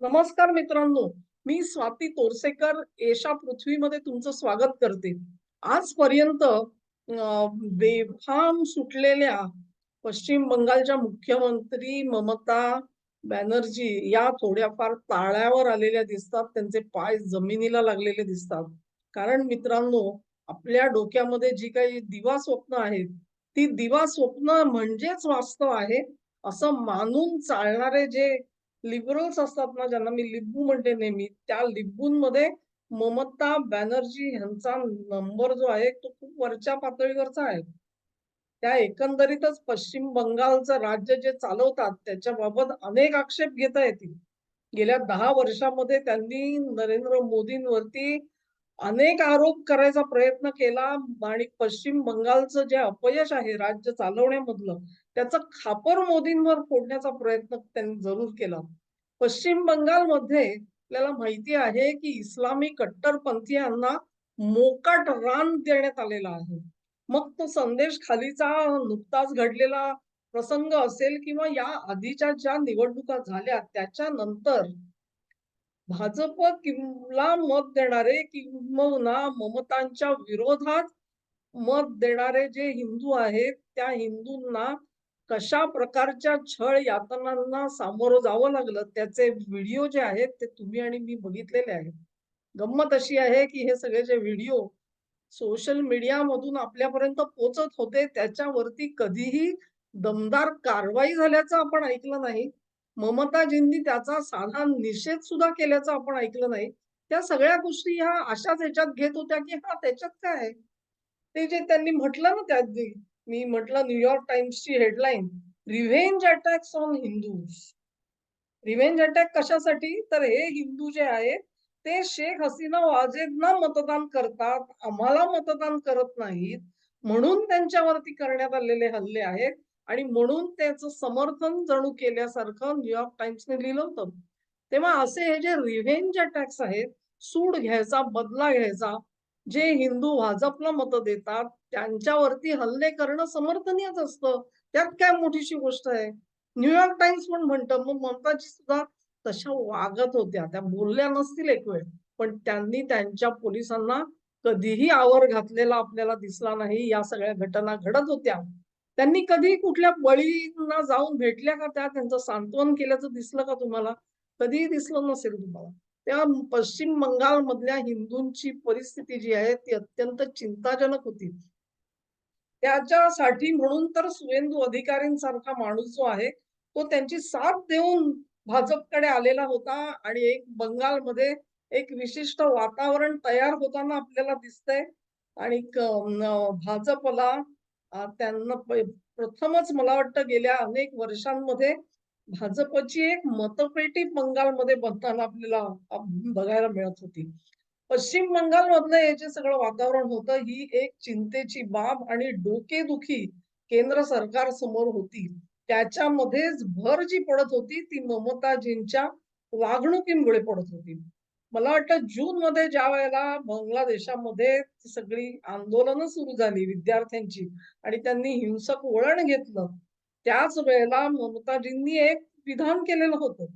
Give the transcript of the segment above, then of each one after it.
नमस्कार मित्रांनो मी स्वाती तोरसेकर एशा पृथ्वीमध्ये तुमचं स्वागत करते. आजपर्यंत बेफाम सुटलेल्या पश्चिम बंगालच्या मुख्यमंत्री ममता बॅनर्जी या थोड्याफार ताळ्यावर आलेल्या दिसतात त्यांचे पाय जमिनीला लागलेले दिसतात. कारण मित्रांनो आपल्या डोक्यामध्ये जी काही दिवा स्वप्न आहेत ती दिवा स्वप्न म्हणजेच वास्तव आहे असं मानून चालणारे जे लिबरल्स असतात ना ज्यांना मी लिंबू म्हणते नेहमी त्या लिंबूंमध्ये ममता बॅनर्जी यांचा नंबर जो आहे तो खूप वरच्या पातळीवरचा आहे. त्या एकंदरीतच पश्चिम बंगालचं राज्य जे चालवतात त्याच्याबाबत अनेक आक्षेप घेता येतील. गेल्या दहा वर्षामध्ये त्यांनी नरेंद्र मोदींवरती अनेक आरोप करायचा प्रयत्न केला आणि पश्चिम बंगालचं जे अपयश आहे राज्य चालवण्यामधलं त्याचं खापर मोदींवर फोडण्याचा प्रयत्न त्यांनी जरूर केला. पश्चिम बंगालमध्ये आपल्याला माहिती आहे की इस्लामी कट्टरपंथीयांना मोकाट रान देण्यात आलेला आहे. मग तो संदेश खालीचा नुकताच घडलेला प्रसंग असेल किंवा या आधीच्या ज्या निवडणुका झाल्या त्याच्यानंतर भाजप किंवा मत देणारे किंवा ममतांच्या विरोधात मत देणारे जे हिंदू आहेत त्या हिंदूंना कशा प्रकारच्या छळ यातनांना सामोरं जावं लागलं त्याचे व्हिडिओ जे आहेत ते तुम्ही आणि मी बघितलेले आहेत. गंमत अशी आहे की हे सगळे जे व्हिडिओ सोशल मीडिया मधून आपल्यापर्यंत पोचत होते त्याच्यावरती कधीही दमदार कारवाई झाल्याचं आपण ऐकलं नाही. ममताजींनी त्याचा साधा निषेध सुद्धा केल्याचं आपण ऐकलं नाही. त्या सगळ्या गोष्टी ह्या अशाच ह्याच्यात घेत होत्या की हा त्याच्यात काय आहे? ते जे त्यांनी म्हटलं ना त्या मी म्हटलं New York टाइम्सची headline revenge attacks on Hindus revenge attack कशासाठी? तर हे हिंदू जे आहेत ते शेख हसीना वाजेदना मतदान करतात आम्हाला मतदान करत नाहीत म्हणून त्यांच्यावरती करण्यात आलेले हल्ले आहेत आणि म्हणून त्याचं समर्थन जणू केल्यासारखं न्यूयॉर्क टाइम्सने लिहिलं होतं. तेव्हा असे हे जे रिव्हेंज अटॅक्स आहेत सूड घ्यायचा बदला घ्यायचा जे हिंदू भाजपला मतं देतात त्यांच्यावरती हल्ले करणं समर्थनीयच असतं. त्यात काय मोठीशी गोष्ट आहे? न्यूयॉर्क टाइम्स पण म्हणतं मग ममताजी सुद्धा तशा वागत होत्या. त्या बोलल्या नसतील एक वेळ पण त्यांनी त्यांच्या पोलिसांना कधीही आवर घातलेला आपल्याला दिसला नाही. या सगळ्या घटना घडत होत्या. त्यांनी कधी कुठल्या बळींना जाऊन भेटल्या का? त्या त्यांचं सांत्वन केल्याचं दिसलं का तुम्हाला? कधीही दिसलं नसेल तुम्हाला. त्या पश्चिम बंगाल मधल्या हिंदूंची परिस्थिती जी आहे ती अत्यंत चिंताजनक होती. त्याच्यासाठी म्हणून तर सुवेंदू अधिकारींसारखा माणूस जो आहे तो त्यांची साथ देऊन भाजपकडे आलेला होता आणि एक बंगालमध्ये एक विशिष्ट वातावरण तयार होताना आपल्याला दिसतंय. आणि भाजपला त्यांना प्रथमच मला वाटतं गेल्या अनेक वर्षांमध्ये भाजपची एक मतपेटी बंगालमध्ये बनताना आपल्याला बघायला मिळत होती. पश्चिम बंगाल मधलं हे जे सगळं वातावरण होतं ही एक चिंतेची बाब आणि डोकेदुखी केंद्र सरकार समोर होती. त्याच्यामध्येच भर जी पडत होती ती ममताजींच्या वागणुकीमुळे पडत होती. मला वाटतं जून मध्ये ज्या वेळेला बांगलादेशामध्ये सगळी आंदोलनं सुरू झाली विद्यार्थ्यांची आणि त्यांनी हिंसक वळण घेतलं त्याच वेळेला ममताजींनी एक विधान केलेलं होतं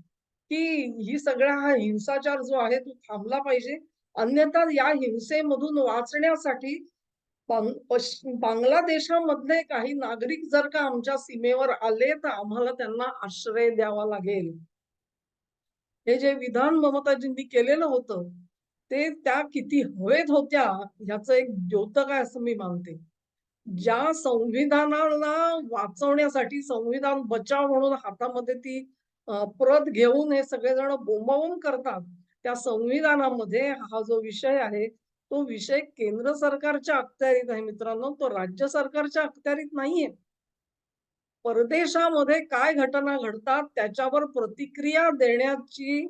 की ही सगळा हा हिंसाचार जो आहे तो थांबला पाहिजे. अन्यथा या हिंसेमधून वाचण्यासाठी बांगलादेशामधले काही नागरिक जर का आमच्या सीमेवर आले तर आम्हाला त्यांना आश्रय द्यावा लागेल. हे जे विधान ममताजींनी केलेलं होतं ते त्या किती हवेत होत्या ह्याचं एक द्योतक आहे असं मी मानते. ज्या संविधानाला वाचवण्यासाठी संविधान बचाव म्हणून हातामध्ये ती प्रत घेऊन हे सगळेजण बोंबावून करतात त्या संविधानामध्ये हा जो विषय आहे तो विषय केंद्र सरकारच्या अखत्यारीत आहे मित्रांनो तो राज्य सरकारच्या अखत्यारीत नाहीये. परदेशामध्ये काय घटना घडतात त्याच्यावर प्रतिक्रिया देण्याची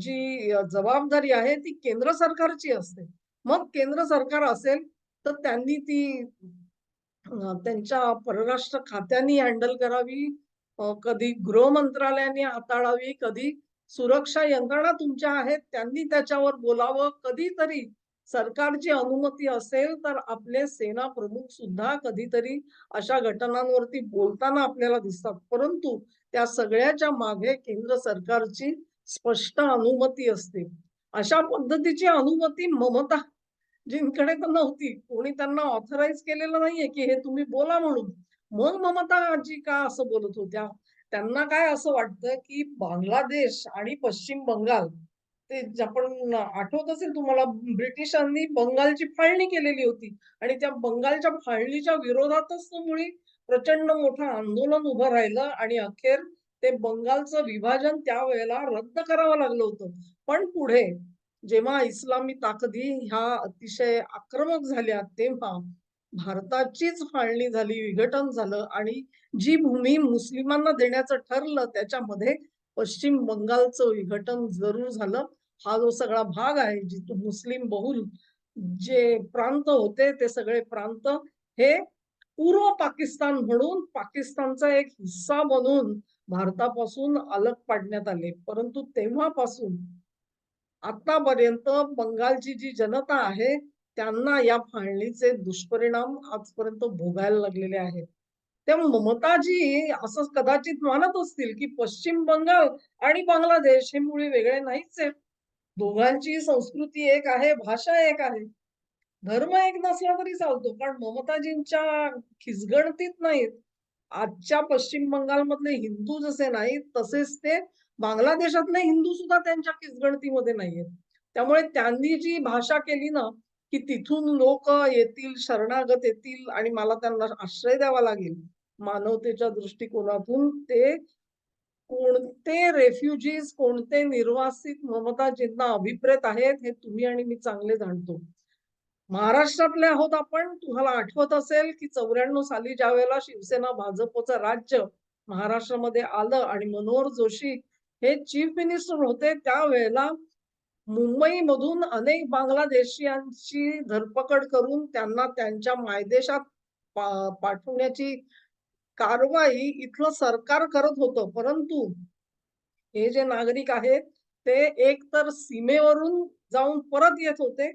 जी जबाबदारी आहे ती केंद्र सरकारची असते. मग केंद्र सरकार असेल तर त्यांनी ती त्यांच्या परराष्ट्र खात्यांनी हँडल करावी. कधी गृह मंत्रालयाने हाताळावी कधी सुरक्षा यंत्रणा तुमच्या आहेत त्यांनी त्याच्यावर बोलावं. कधीतरी सरकारची अनुमती असेल तर आपले सेना प्रमुख सुद्धा कधीतरी अशा घटनांवरती बोलताना आपल्याला दिसतात. परंतु त्या सगळ्याच्या मागे केंद्र सरकारची स्पष्ट अनुमती असते. अशा पद्धतीची अनुमती ममता जिंकडे तर नव्हती. कोणी त्यांना ऑथराईज केलेलं नाहीये की हे तुम्ही बोला म्हणून. मग ममता आजी का असं बोलत होत्या? त्यांना काय असं वाटतं की बांगलादेश आणि पश्चिम बंगाल ते आपण आठवत असेल तुम्हाला ब्रिटिशांनी बंगालची फाळणी केलेली होती. आणि त्या बंगालच्या फाळणीच्या विरोधातच मुळी प्रचंड मोठं आंदोलन उभं राहिलं आणि अखेर ते बंगालचं विभाजन त्यावेळेला रद्द करावं लागलं होतं. पण पुढे जेव्हा इस्लामी ताकदी ह्या अतिशय आक्रमक झाल्या तेव्हा भारताचीच फाळणी झाली विघटन झालं आणि जी भूमी मुस्लिमांना देण्याचं ठरलं त्याच्यामध्ये पश्चिम बंगालचं विघटन जरूर झालं. हा जो सगळा भाग आहे जिथं मुस्लिम बहुल जे प्रांत होते ते सगळे प्रांत हे पूर्व पाकिस्तान म्हणून पाकिस्तानचा एक हिस्सा बनून भारतापासून अलग पाडण्यात आले. परंतु तेव्हापासून आतापर्यंत बंगालची जी जनता आहे त्यांना या फाळणीचे दुष्परिणाम आजपर्यंत भोगायला लागलेले आहेत. तेव्हा ममताजी असं कदाचित मानत असतील की पश्चिम बंगाल आणि बांगलादेश हे मुळे वेगळे नाहीच आहेत. दोघांची संस्कृती एक आहे भाषा एक आहे. धर्म एक नसला तरी चालतो पण ममताजींच्या खिसगणतीत नाहीत. आजच्या पश्चिम बंगालमधले हिंदू जसे नाहीत तसेच ते बांगलादेशातले हिंदू सुद्धा त्यांच्या किसगणतीमध्ये नाहीयेत त्यामुळे त्यांनी जी भाषा केली ना की तिथून लोक येतील शरणागत येतील आणि मला त्यांना आश्रय द्यावा लागेल मानवतेच्या दृष्टिकोनातून ते कोणते रेफ्युजीज कोणते निर्वासित ममताजींना अभिप्रेत आहेत हे तुम्ही आणि मी चांगले जाणतो. महाराष्ट्रातले आहोत आपण तुम्हाला आठवत असेल की चौऱ्याण्णव साली ज्या वेळेला शिवसेना भाजपचं राज्य महाराष्ट्रामध्ये आलं आणि मनोहर जोशी हे चीफ मिनिस्टर होते त्यावेळेला मुंबईमधून अनेक बांगलादेशीयांची धरपकड करून त्यांना त्यांच्या मायदेशात पाठवण्याची कारवाई इथलं सरकार करत होतं. परंतु हे जे नागरिक आहेत ते एक तर सीमेवरून जाऊन परत येत होते.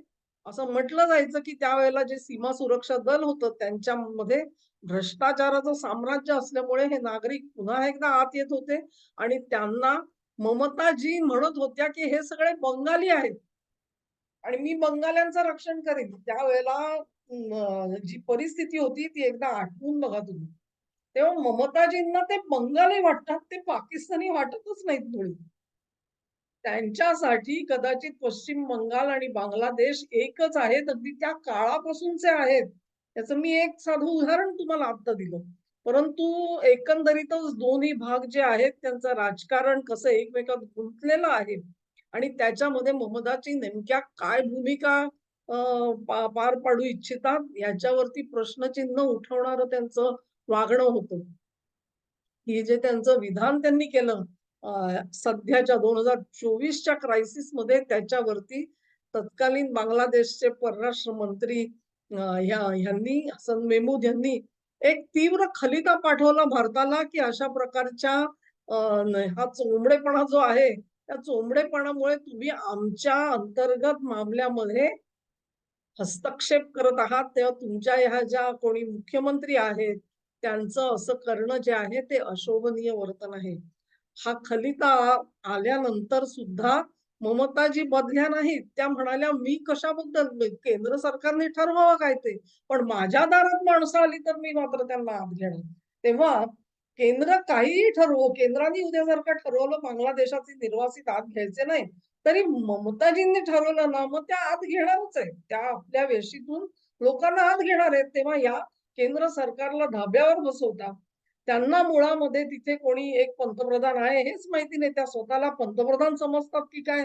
असं म्हटलं जायचं की त्यावेळेला जे सीमा सुरक्षा दल होतं त्यांच्यामध्ये भ्रष्टाचाराचं साम्राज्य असल्यामुळे हे नागरिक पुन्हा एकदा आत येत होते आणि त्यांना ममताजी म्हणत होत्या की हे सगळे बंगाली आहेत. आणि मी बंगाल्यांचं रक्षण करेन. त्यावेळेला जी परिस्थिती होती ती एकदा आठवून बघा तुम्ही. तेव्हा ममताजींना ते बंगाली वाटतात ते पाकिस्तानी वाटतच नाहीत मुळी त्यांच्यासाठी कदाचित पश्चिम बंगाल आणि बांगलादेश एकच आहेत अगदी त्या काळापासूनचे आहेत. त्याचं मी एक साधं उदाहरण तुम्हाला आता दिलं. परंतु एकंदरीतच दोन्ही भाग जे आहेत त्यांचं राजकारण कसं एकमेकात गुंतलेलं आहे आणि त्याच्यामध्ये ममदाची नेमक्या काय भूमिका पार पाडू इच्छितात याच्यावरती प्रश्नचिन्ह उठवणारं त्यांचं वागणं होतं. हे जे त्यांचं विधान त्यांनी केलं सध्याच्या दोन हजार चोवीसच्या क्रायसिसमध्ये त्याच्यावरती तत्कालीन बांगलादेशचे परराष्ट्र मंत्री ह्यांनी हसन मेहमूद यांनी एक तीव्र खलिता पाठवला भारताला की अशा प्रकारच्या हा चोंबडेपणा जो आहे त्या चोंबडेपणामुळे तुम्ही आमच्या अंतर्गत मामल्यामध्ये हस्तक्षेप करत आहात. तेव्हा तुमच्या ह्या ज्या कोणी मुख्यमंत्री आहेत त्यांचं असं करणं जे आहे ते अशोभनीय वर्तन आहे. हा खलिता आल्यानंतर सुद्धा ममताजी बदल्या नाहीत. त्या म्हणाल्या मी कशाबद्दल? केंद्र सरकारने ठरवावं काय ते? पण माझ्या दारात माणसं आली तर मी मात्र त्यांना आत घेणार. तेव्हा केंद्र काहीही ठरवो केंद्राने उद्या जर का ठरवलं बांगलादेशाचे निर्वासित आत घ्यायचे नाही तरी ममताजींनी ठरवलं ना मग त्या आत घेणारच आहे त्या आपल्या वेशीतून लोकांना आत घेणार आहेत. तेव्हा या केंद्र सरकारला धाब्यावर बसवता त्यांना मुळामध्ये तिथे कोणी एक पंतप्रधान आहे हेच माहिती नाही. त्या स्वतःला पंतप्रधान समजतात की काय?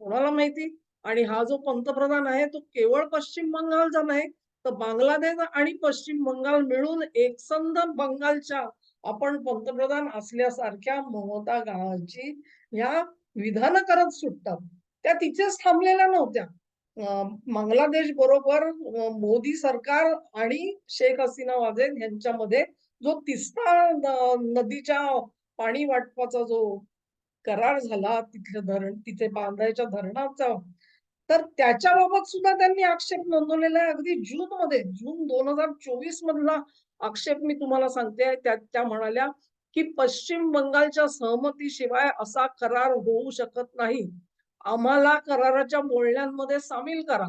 कोणाला माहिती? आणि हा जो पंतप्रधान आहे तो केवळ पश्चिम बंगालचा नाही तर बांगलादेश आणि पश्चिम बंगाल मिळून एकसंध बंगालच्या आपण पंतप्रधान असल्यासारख्या ममता गांधी ह्या विधान करत सुटतात. त्या तिथेच थांबलेल्या नव्हत्या. बांगलादेश बरोबर मोदी सरकार आणि शेख हसीना वाजेद यांच्यामध्ये जो तिस्ता नदीच्या पाणी वाटपाचा जो करार झाला तिथलं धरण तिथे बांधायच्या धरणाचा तर त्याच्याबाबत सुद्धा त्यांनी आक्षेप नोंदवलेला आहे. अगदी जून मध्ये जून दोन हजार चोवीस मधला आक्षेप मी तुम्हाला सांगते. त्या त्या म्हणाल्या की पश्चिम बंगालच्या सहमतीशिवाय असा करार होऊ शकत नाही. आम्हाला कराराच्या बोलण्यांमध्ये सामील करा.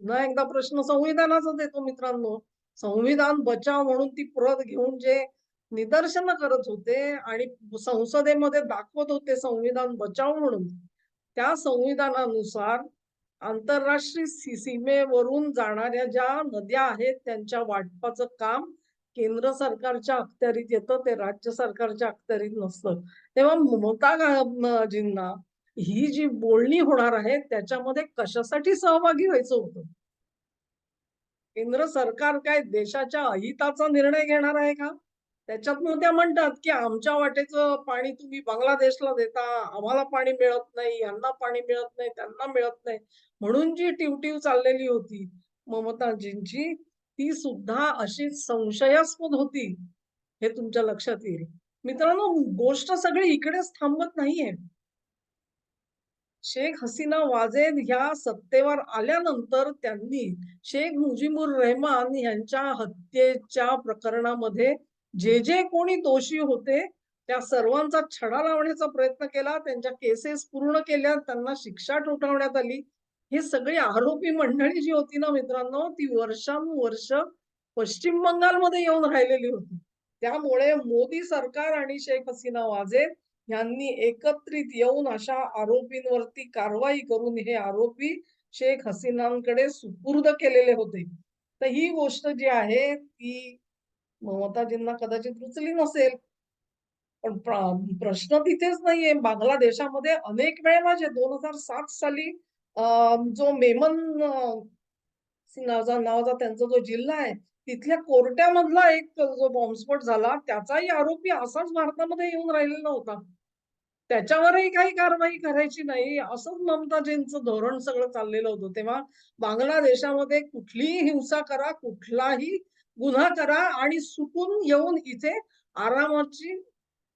पुन्हा एकदा प्रश्न संविधानाचा देतो मित्रांनो. संविधान बचाव म्हणून ती प्रत घेऊन जे निदर्शन करत होते आणि संसदेमध्ये दाखवत होते संविधान बचाव म्हणून त्या संविधानानुसार आंतरराष्ट्रीय सीमेवरून जाणाऱ्या ज्या नद्या आहेत त्यांच्या वाटपाचं काम केंद्र सरकारच्या अखत्यारीत येतं ते राज्य सरकारच्या अखत्यारीत नसतं. तेव्हा ममता जींना ही जी बोलणी होणार आहे त्याच्यामध्ये कशासाठी सहभागी व्हायचं होतं? केंद्र सरकार काय देशाच्या अहिताचा निर्णय घेणार आहे का? त्याच्यातनं त्या म्हणतात की आमच्या वाटेचं पाणी तुम्ही बांगलादेशला देता आम्हाला पाणी मिळत नाही यांना पाणी मिळत नाही त्यांना मिळत नाही. म्हणून जी टिवटिव चाललेली होती ममताजींची ती सुद्धा अशी संशयास्पद होती. हे तुमच्या लक्षात येईल. मित्रांनो गोष्ट सगळी इकडेच थांबत नाहीये. शेख हसीना वाजेद ह्या सत्तेवर आल्यानंतर त्यांनी शेख मुजीबुर रहमान यांच्या हत्येच्या प्रकरणामध्ये जे जे कोणी दोषी होते त्या सर्वांचा छडा लावण्याचा प्रयत्न केला त्यांच्या केसेस पूर्ण केल्या त्यांना शिक्षा ठोठावण्यात आली. ही सगळी आरोपी मंडळी जी होती ना मित्रांनो ती वर्षानुवर्ष पश्चिम बंगालमध्ये येऊन राहिलेली होती. त्यामुळे मोदी सरकार आणि शेख हसीना वाजेद यांनी एकत्रित येऊन अशा आरोपींवरती कारवाई करून हे आरोपी शेख हसीनांकडे सुपूर्द केलेले होते. तर ही गोष्ट जी आहे ती ममताजींना कदाचित रुचली नसेल. पण प्रश्न तिथेच नाहीये. बांगलादेशामध्ये अनेक वेळेला जे दोन हजार सात साली जो मेमन नावाचा नावाचा त्यांचा जो जिल्हा आहे तिथल्या कोर्टामधला एक जो बॉम्बस्फोट झाला त्याचाही आरोपी असाच भारतामध्ये येऊन राहिलेला होता. त्याच्यावरही काही कारवाई करायची नाही असंच ममताजींचं धोरण सगळं चाललेलं होतं. तेव्हा बांगलादेशामध्ये कुठलीही हिंसा करा कुठलाही गुन्हा करा आणि सुटून येऊन इथे आरामाची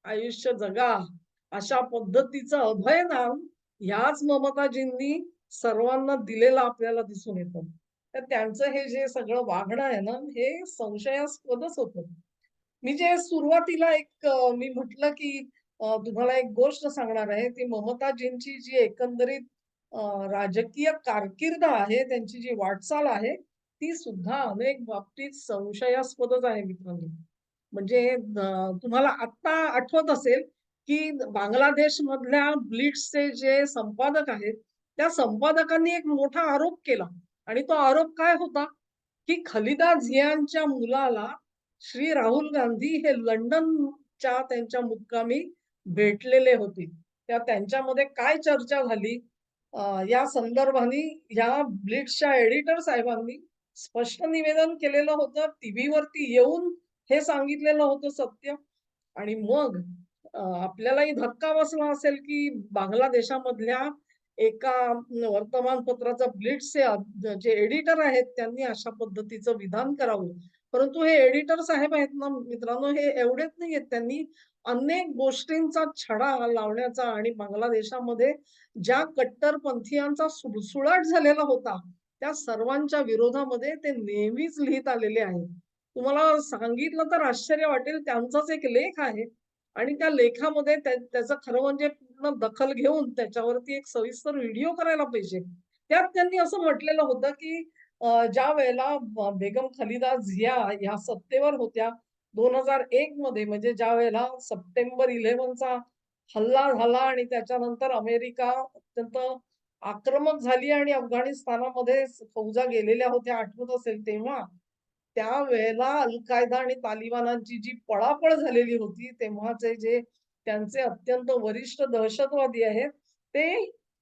आयुष्य जगा अशा पद्धतीचं अभयदान ह्याच ममताजींनी सर्वांना दिलेलं आपल्याला दिसून येतं. तर त्यांचं हे जे सगळं वागणं आहे ना हे संशयास्पदच होत. मी जे सुरुवातीला एक मी म्हटलं की तुम्हाला एक गोष्ट सांगणार आहे ती ममताजींची जी एकंदरीत राजकीय कारकीर्द आहे त्यांची जी वाटचाल आहे ती सुद्धा अनेक बाबतीत संशयास्पदच आहे मित्रांनो. म्हणजे तुम्हाला आता आठवत असेल की बांगलादेश मधल्या ब्लिट्सचे जे संपादक आहेत त्या संपादकांनी एक मोठा आरोप केला. आणि तो आरोप काय होता? की खलिदा झियांच्या मुलाला श्री राहुल गांधी हे लंडनच्या त्यांच्या मुक्कामी भेटलेले होते. त्या त्यांच्यामध्ये काय चर्चा झाली? या संदर्भाने या ब्लिट्सच्या एडिटर साहेबांनी स्पष्ट निवेदन केलेलं होतं. टीव्हीवरती येऊन हे सांगितलेलं होतं सत्य. आणि मग आपल्यालाही धक्का बसला असेल की बांगलादेशामधल्या एका वर्तमानपत्राचा ब्लिट्सचे जे एडिटर आहेत त्यांनी अशा पद्धतीचं विधान करावं. परंतु हे एडिटर साहेब आहेत ना मित्रांनो हे एवढेच नाही आहेत. त्यांनी अनेक गोष्टींचा छडा लावण्याचा आणि बांगलादेशामध्ये ज्या कट्टरपंथीयांचा सुळसुळाट झालेला होता त्या सर्वांच्या विरोधामध्ये ते नेहमीच लिहित आलेले आहे तुम्हाला सांगितलं तर आश्चर्य वाटेल त्यांचाच एक लेख आहे. आणि त्या लेखामध्ये त्याचं खरं म्हणजे पूर्ण दखल घेऊन त्याच्यावरती एक सविस्तर व्हिडिओ करायला पाहिजे. त्यात त्यांनी असं म्हटलेलं होतं की ज्या वेळेला बेगम खलिदा झिया ह्या सत्तेवर होत्या दोन हजार एक मध्ये म्हणजे ज्या वेळेला सप्टेंबर इलेव्हनचा हल्ला झाला आणि त्याच्यानंतर अमेरिका अत्यंत आक्रमक झाली आणि अफगाणिस्तानामध्ये फौजा गेलेल्या होत्या आठवत असेल तेव्हा त्या वेळेला अल कायदा आणि तालिबानांची जी पळापळ झालेली होती तेव्हाचे जे त्यांचे अत्यंत वरिष्ठ दहशतवादी आहेत ते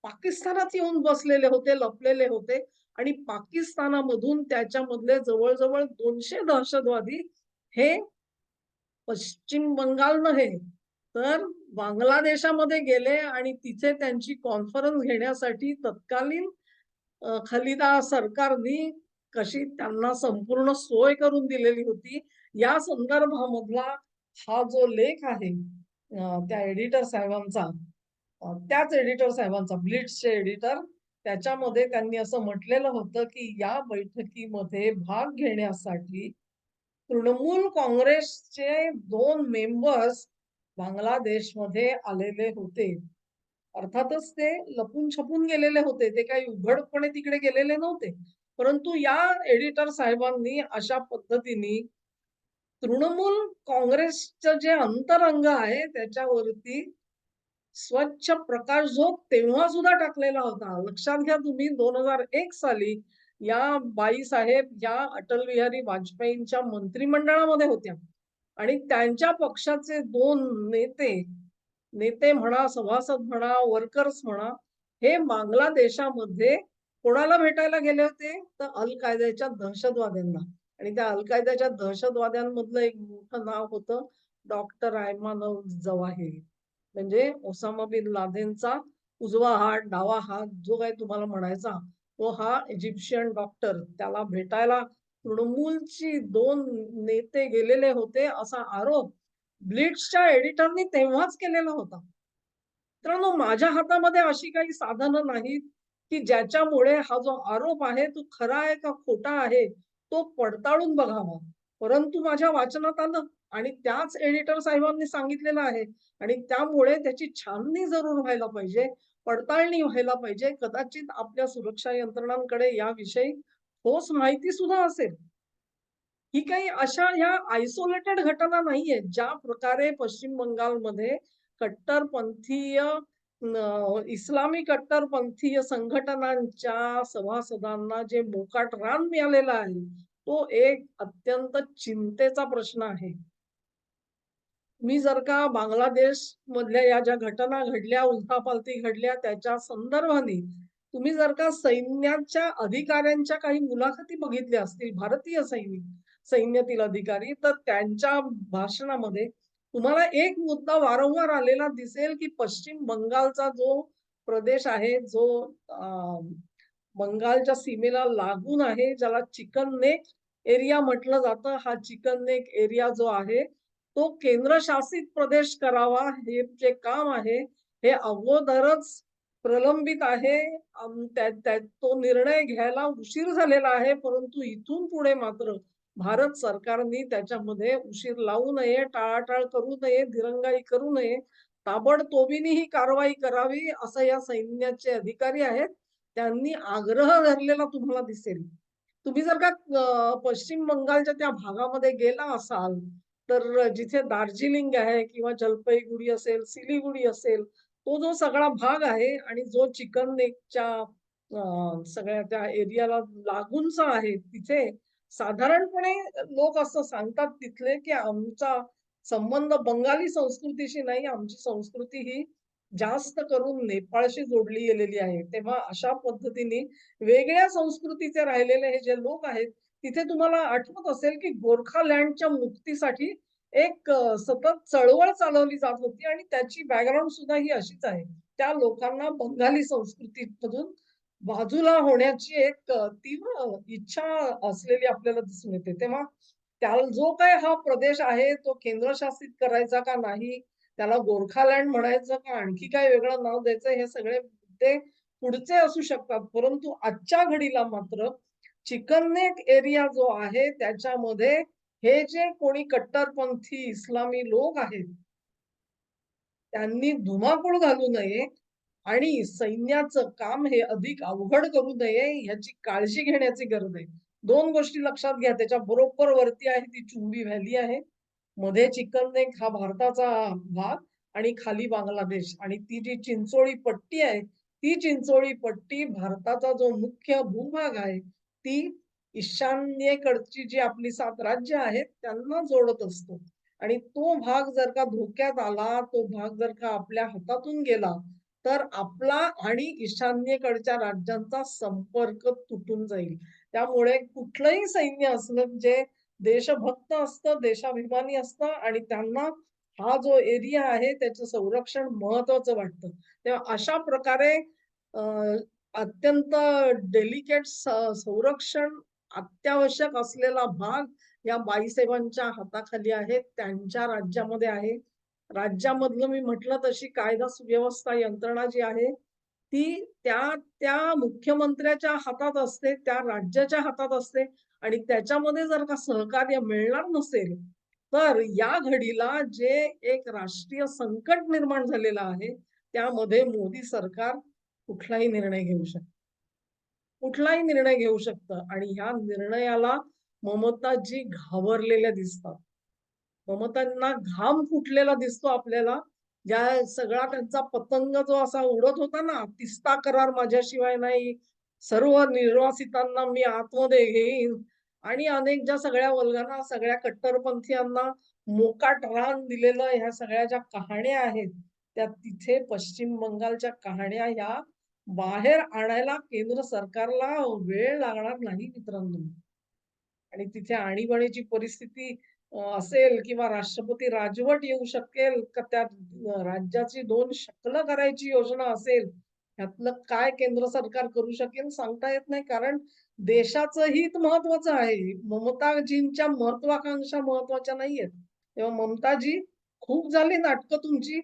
पाकिस्तानात येऊन बसलेले होते लपलेले होते आणि पाकिस्तानामधून त्याच्यामधले जवळजवळ दोनशे दहशतवादी हे पश्चिम बंगाल नव्हे तर बांगलादेशामध्ये गेले आणि तिथे त्यांची कॉन्फरन्स घेण्यासाठी तत्कालीन खलिदा सरकारनी कशी त्यांना संपूर्ण सोय करून दिलेली होती या संदर्भामधला हा जो लेख आहे त्या एडिटर साहेबांचा त्याच एडिटर साहेबांचा ब्लिट्सचे एडिटर त्याच्यामध्ये त्यांनी असं म्हटलेलं होतं की या बैठकीमध्ये भाग घेण्यासाठी तृणमूल काँग्रेसचे दोन मेंबर्स बांगलादेशमध्ये आलेले होते. अर्थातच ते लपून छपून गेलेले होते. ते काही उघडपणे तिकडे गेलेले नव्हते. परंतु या एडिटर साहेबांनी अशा पद्धतीने तृणमूल काँग्रेसचं जे अंतरंग आहे त्याच्यावरती स्वच्छ प्रकाश प्रकाशझोत तेव्हा सुद्धा टाकलेला होता. लक्षात घ्या तुम्ही 2001 साली या बाई साहेब या अटल बिहारी वाजपेयींच्या मंत्रिमंडळामध्ये होत्या आणि त्यांच्या पक्षाचे दोन नेते, नेते म्हणा, सभासद म्हणा, वर्कर्स म्हणा, हे बांगलादेशामध्ये कोणाला भेटायला गेले होते? तर अल कायद्याच्या दहशतवाद्यांना आणि त्या अल कायद्याच्या दहशतवाद्यांमधलं एक मोठं नाव होतं डॉक्टर अयमान जवाहिर जवाहिरी. म्हणजे ओसामा बिन लादेनचा उजवा हात, डावा हात जो काय तुम्हाला म्हणायचा, तो हा इजिप्शियन डॉक्टर. त्याला भेटायला तृणमूलची दोन नेते गेलेले होते असा आरोप ब्लिट्सच्या एडिटरनी तेव्हाच केलेला होता. मित्रांनो माझ्या हातामध्ये अशी काही साधनं नाहीत, की ज्याच्यामुळे हा जो आरोप आहे तो खरा आहे का खोटा आहे, तो पडताळून बघावा. परंतु माझ्या वाचनात आलं आणि त्याच एडिटर साहेबांनी सांगितलेलं आहे आणि त्यामुळे त्याची छाननी जरूर व्हायला पाहिजे, पडताळणी व्हायला पाहिजे. कदाचित आपल्या सुरक्षा यंत्रणांकडे याविषयी ठोस माहिती सुद्धा असेल. ही काही अशा ह्या आयसोलेटेड घटना नाहीये ज्या प्रकारे पश्चिम बंगालमध्ये कट्टरपंथीय इस्लामी कट्टरपंथीय संघटनांच्या सभासदांना जे मोकाट रान मिळालेला आहे, तो एक अत्यंत चिंतेचा प्रश्न आहे. मी जर का बांगलादेश मधल्या या ज्या घटना घडल्या, उलथापालथी घडल्या त्याच्या संदर्भाने तुम्ही जर का सैन्याच्या अधिकाऱ्यांच्या काही मुलाखती बघितल्या असतील, भारतीय सैनिक, सैन्यातील अधिकारी, तर त्यांच्या भाषणामध्ये तुम्हाला एक मुद्दा वारंवार आलेला दिसेल, की पश्चिम बंगालचा जो प्रदेश आहे, जो बंगालच्या सीमेला लागून आहे, ज्याला चिकन नेक एरिया म्हटलं जातं. हा चिकन नेक एरिया जो आहे, तो केंद्रशासित प्रदेश करावा हे जे काम आहे, हे अगोदरच प्रलंबित आहे. त्या तो निर्णय घ्यायला उशीर झालेला आहे. परंतु इथून पुढे मात्र भारत सरकारने त्याच्यामध्ये उशीर लावू नये, टाळाटाळ करू नये, दिरंगाई करू नये. ताबडतोबीने ही कारवाई करावी असं या सैन्याचे अधिकारी आहेत. त्यांनी आग्रह धरलेला तुम्हाला दिसेल. तुम्ही जर का पश्चिम बंगालच्या त्या भागामध्ये गेला असाल, तर जिथे दार्जिलिंग आहे किंवा जलपैगुडी असेल, सिलीगुडी असेल, तो जो सगळा भाग आहे आणि जो चिकन नेकच्या सगळ्या त्या एरियाला लागूनचा आहे, तिथे साधारणपणे लोक असं सांगतात तिथले, की आमचा संबंध बंगाली संस्कृतीशी नाही, आमची संस्कृती ही जास्त करून नेपाळशी जोडली गेलेली आहे. तेव्हा अशा पद्धतीने वेगळ्या संस्कृतीचे राहिलेले हे जे लोक आहेत, तिथे तुम्हाला आठवत असेल, की गोरखालँडच्या मुक्तीसाठी एक सतत चळवळ चालवली जात होती आणि त्याची बॅकग्राऊंड सुद्धा ही अशीच आहे. त्या लोकांना बंगाली संस्कृतीमधून बाजूला होण्याची एक तीव्र इच्छा असलेली आपल्याला दिसून येते. तेव्हा त्याला जो काय हा प्रदेश आहे, तो केंद्रशासित करायचा का नाही? त्याला गोरखालँड म्हणायचं का आणखी काय वेगळं नाव द्यायचं? हे सगळे मुद्दे पुढचे असू शकतात. परंतु आजच्या घडीला मात्र चिकननेक एरिया जो आहे, त्याच्यामध्ये हे जे कोणी कट्टरपंथी इस्लामी लोक आहेत त्यांनी धुमाकूळ घालू नये आणि सैन्याचं काम हे अधिक अवघड करू नये ह्याची काळजी घेण्याची गरज आहे. दोन गोष्टी लक्षात घ्या. त्याच्या बरोबर वरती आहे ती चुंबी व्हॅली आहे. मध्ये चिकन नेक हा भारताचा भाग आणि खाली बांगलादेश आणि ती जी चिंचोळी पट्टी आहे, ती चिंचोळी पट्टी भारताचा जो मुख्य भूभाग आहे, ती ईशान्येकडची जी आपली सात राज्य आहेत, त्यांना जोडत असतो आणि तो भाग जर का धोक्यात आला, तो भाग जर का आपल्या हातातून गेला, तर आपला आणि ईशान्येकडच्या राज्यांचा संपर्क तुटून जाईल. त्यामुळे कुठलंही सैन्य असलं जे देशभक्त असतं, देशाभिमानी असतं आणि त्यांना हा जो एरिया आहे त्याचं संरक्षण महत्वाचं वाटतं. तेव्हा अशा प्रकारे अत्यंत डेलिकेट संरक्षण अत्यावश्यक असलेला भाग या बाईसाहेबांच्या हाताखाली आहे. त्यांच्या राज्यामध्ये आहे. राज्यामधलं मी म्हटलं तशी कायदा सुव्यवस्था यंत्रणा जी आहे, ती त्या त्या मुख्यमंत्र्याच्या हातात असते, त्या राज्याच्या हातात असते आणि त्याच्यामध्ये जर का सहकार्य मिळणार नसेल तर या घडीला जे एक राष्ट्रीय संकट निर्माण झालेलं आहे त्यामध्ये मोदी सरकार कुठलाही निर्णय घेऊ शकत कुठलाही निर्णय घेऊ शकतं आणि ह्या निर्णयाला ममताजी घाबरलेल्या दिसतात. ममतांना घाम फुटलेला दिसतो आपल्याला. ज्या सगळा त्यांचा पतंग जो असा उडत होता ना तिस्ता करार माझ्याशिवाय नाही. सर्व निर्वासितांना मी आतमध्ये घेईन. आणि अनेक ज्या सगळ्या वर्गांना सगळ्या कट्टरपंथीयांना मोकाट रान दिलेलं ह्या सगळ्या ज्या कहाण्या आहेत त्या तिथे पश्चिम बंगालच्या कहाण्या ह्या बाहेर आणायला केंद्र सरकारला वेळ लागणार नाही मित्रांनो. आणि तिथे आणीबाणीची परिस्थिती असेल किंवा राष्ट्रपती राजवट येऊ शकेल का त्यात राज्याची दोन शकलं करायची योजना असेल ह्यातलं काय केंद्र सरकार करू शकेल सांगता येत नाही. कारण देशाचं हित महत्वाचं आहे. ममताजींच्या महत्वाकांक्षा महत्त्वाच्या नाहीयेत. तेव्हा ममताजी खूप झाली नाटकं तुमची.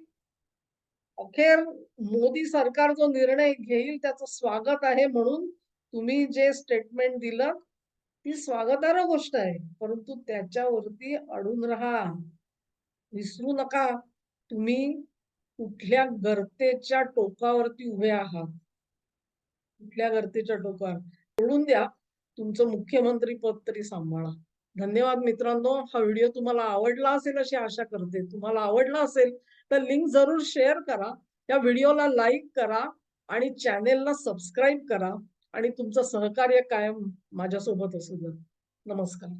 अखेर मोदी सरकार जो निर्णय घेईल त्याचं स्वागत आहे म्हणून तुम्ही जे स्टेटमेंट दिलं ती स्वागतार्ह गोष्ट आहे. परंतु त्याच्यावरती अडून राहा. विसरू नका. तुम्ही कुठल्या गर्तेच्या टोकावरती उभे आहात? कुठल्या गर्तेच्या टोकावर? सोडून द्या. तुमचं मुख्यमंत्री पद तरी सांभाळा. धन्यवाद मित्रांनो. हा व्हिडिओ तुम्हाला आवडला असेल अशी आशा करते. तुम्हाला आवडला असेल तर लिंक जरूर शेअर करा. या व्हिडिओला लाईक करा आणि चॅनेलला सबस्क्राईब करा. आणि तुमचं सहकार्य कायम माझ्यासोबत असू द्या. नमस्कार.